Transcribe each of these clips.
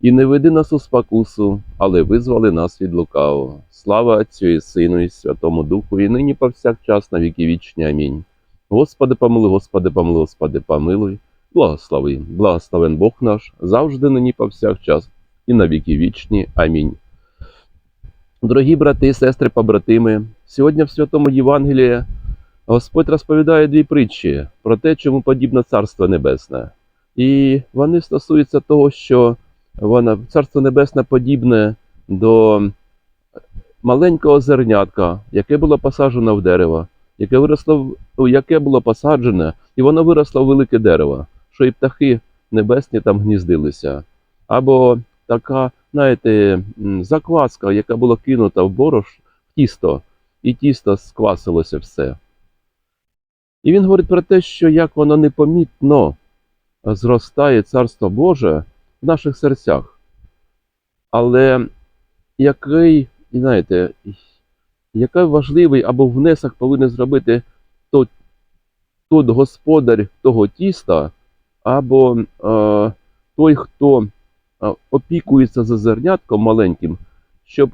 І не веди нас у спокусу, але визвали нас від лукавого. Слава Отцю і Сину, і Святому Духу, і нині повсякчас на віки вічні. Амінь. Господи, помилуй, Господи, помилуй, Господи, помилуй. Благослови, благословен Бог наш, завжди нині повсякчас, і на віки вічні. Амінь. Дорогі брати, сестри, побратими, сьогодні в Святому Євангелії Господь розповідає дві притчі про те, чому подібне Царство Небесне. І вони стосуються того, що вона Царство Небесне подібне до маленького зернятка, яке було посаджено в дерево, яке виросло яке було посаджене, і воно виросло в велике дерево, що і птахи небесні там гніздилися. Або така, знаєте, закваска, яка була кинута в борош, в тісто, і тісто сквасилося все. І він говорить про те, що як воно непомітно зростає Царство Боже в наших серцях. Але який, знаєте, який важливий або внесок повинен зробити то, тот господар того тіста, або е, той, хто е, опікується за зернятком маленьким, щоб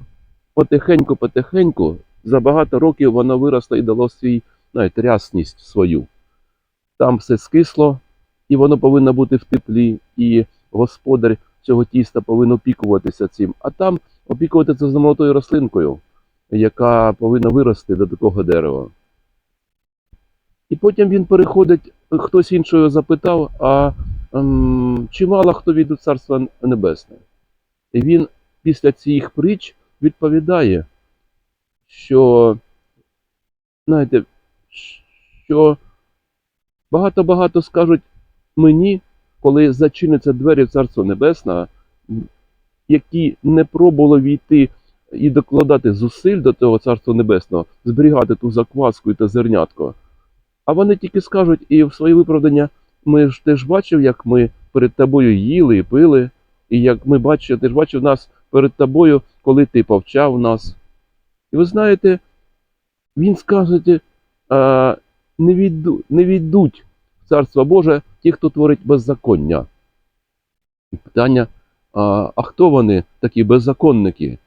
потихеньку-потихеньку за багато років воно виросло і дало свій, знаєте, рясність свою. Там все скисло, і воно повинно бути в теплі, і господар цього тіста повинен опікуватися цим, а там опікуватися за молодою рослинкою, яка повинна вирости до такого дерева. І потім він переходить, хтось іншого запитав, а ем, чи мало хто від Царства Небесне? І він після цих притч відповідає, що, знаєте, що багато-багато скажуть мені, коли зачиняться двері в Царство Небесне, які не пробували війти і докладати зусиль до того Царства Небесного, зберігати ту закваску і те зернятко. А вони тільки скажуть, і в своє виправдання, ми ж ти ж бачив, як ми перед тобою їли і пили, і як ми бачили, ти ж бачив нас перед тобою, коли ти повчав нас. І ви знаєте, він скаже, не, відду, не віддуть Царство Боже ті, хто творить беззаконня. І питання, а, а хто вони, такі беззаконники?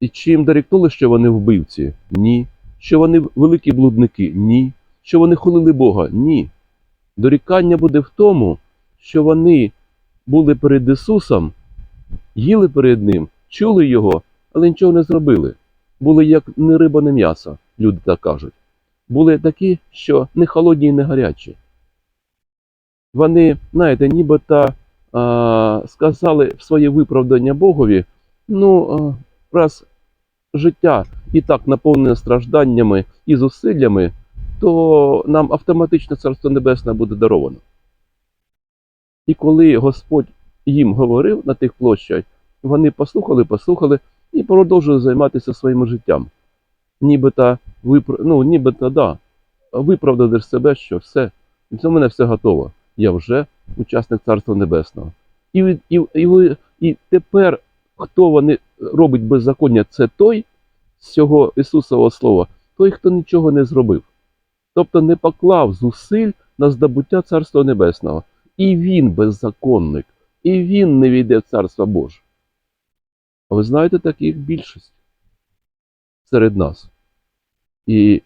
І чи їм дорікнули, що вони вбивці? Ні. Що вони великі блудники? Ні. Що вони хулили Бога? Ні. Дорікання буде в тому, що вони були перед Ісусом, їли перед Ним, чули Його, але нічого не зробили. Були як не риба, не м'ясо, люди так кажуть. Були такі, що не холодні і не гарячі. Вони, знаєте, нібито а, сказали в своє виправдання Богові, ну, а, раз життя і так наповнене стражданнями і зусиллями, то нам автоматично Царство Небесне буде даровано. І коли Господь їм говорив на тих площах, вони послухали, послухали і продовжили займатися своїм життям. Нібито, ну, нібито да, виправдали себе, що все, в мене все готово. Я вже учасник Царства Небесного. І, і, і, і тепер, хто вони робить беззаконня, це той з цього Ісусового Слова, той, хто нічого не зробив. Тобто не поклав зусиль на здобуття Царства Небесного. І він беззаконник, і він не війде в Царство Боже. А ви знаєте, таких більшість серед нас. І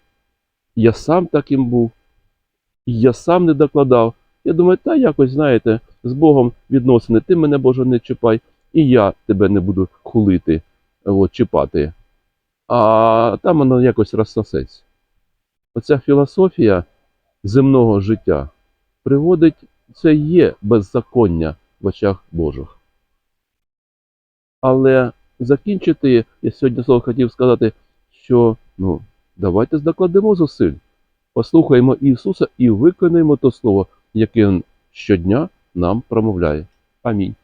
я сам таким був, і я сам не докладав. Я думаю, та якось, знаєте, з Богом відносини, ти мене, Боже, не чіпай, і я тебе не буду хулити, от, чіпати. А там воно якось розсосеться. Оця філософія земного життя приводить, це є беззаконня в очах Божих. Але закінчити, я сьогодні слово хотів сказати, що ну, давайте докладемо зусиль, послухаємо Ісуса і виконаємо то слово, Він щодня нам промовляє. Амінь.